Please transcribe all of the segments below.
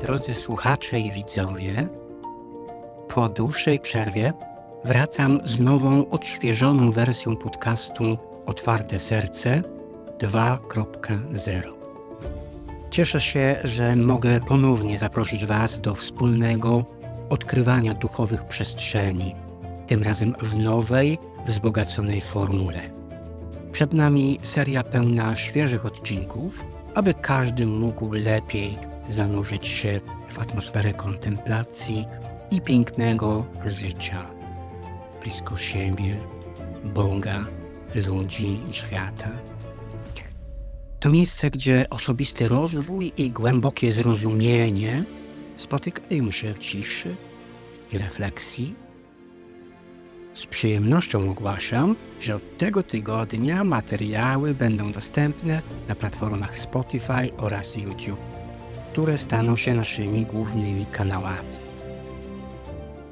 Drodzy słuchacze i widzowie, po dłuższej przerwie wracam z nową, odświeżoną wersją podcastu Otwarte Serce 2.0. Cieszę się, że mogę ponownie zaprosić Was do wspólnego odkrywania duchowych przestrzeni, tym razem w nowej, wzbogaconej formule. Przed nami seria pełna świeżych odcinków, aby każdy mógł lepiej zanurzyć się w atmosferę kontemplacji i pięknego życia blisko siebie, Boga, ludzi i świata. To miejsce, gdzie osobisty rozwój i głębokie zrozumienie spotykają się w ciszy i refleksji. Z przyjemnością ogłaszam, że od tego tygodnia materiały będą dostępne na platformach Spotify oraz YouTube, które staną się naszymi głównymi kanałami.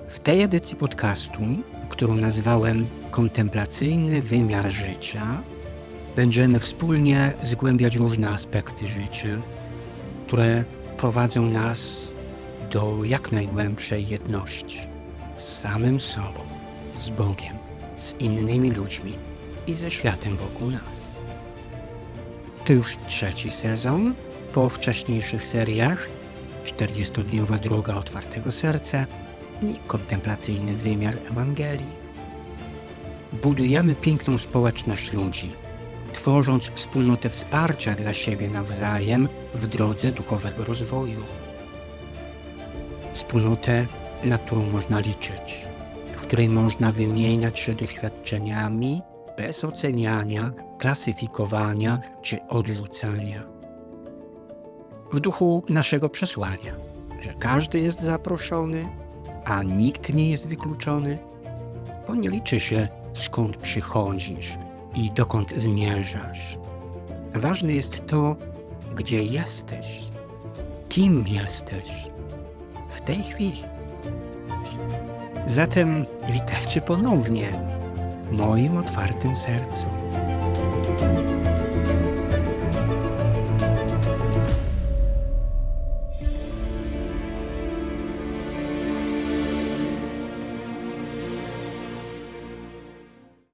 W tej edycji podcastu, którą nazwałem Kontemplacyjny wymiar życia, będziemy wspólnie zgłębiać różne aspekty życia, które prowadzą nas do jak najgłębszej jedności z samym sobą, z Bogiem, z innymi ludźmi i ze światem wokół nas. To już trzeci sezon po wcześniejszych seriach 40-dniowa droga otwartego serca i kontemplacyjny wymiar Ewangelii. Budujemy piękną społeczność ludzi, tworząc wspólnotę wsparcia dla siebie nawzajem w drodze duchowego rozwoju. Wspólnotę, na którą można liczyć, w której można wymieniać się doświadczeniami bez oceniania, klasyfikowania czy odrzucania. W duchu naszego przesłania, że każdy jest zaproszony, a nikt nie jest wykluczony, bo nie liczy się skąd przychodzisz i dokąd zmierzasz. Ważne jest to, gdzie jesteś, kim jesteś w tej chwili. Zatem witajcie ponownie w moim otwartym sercu.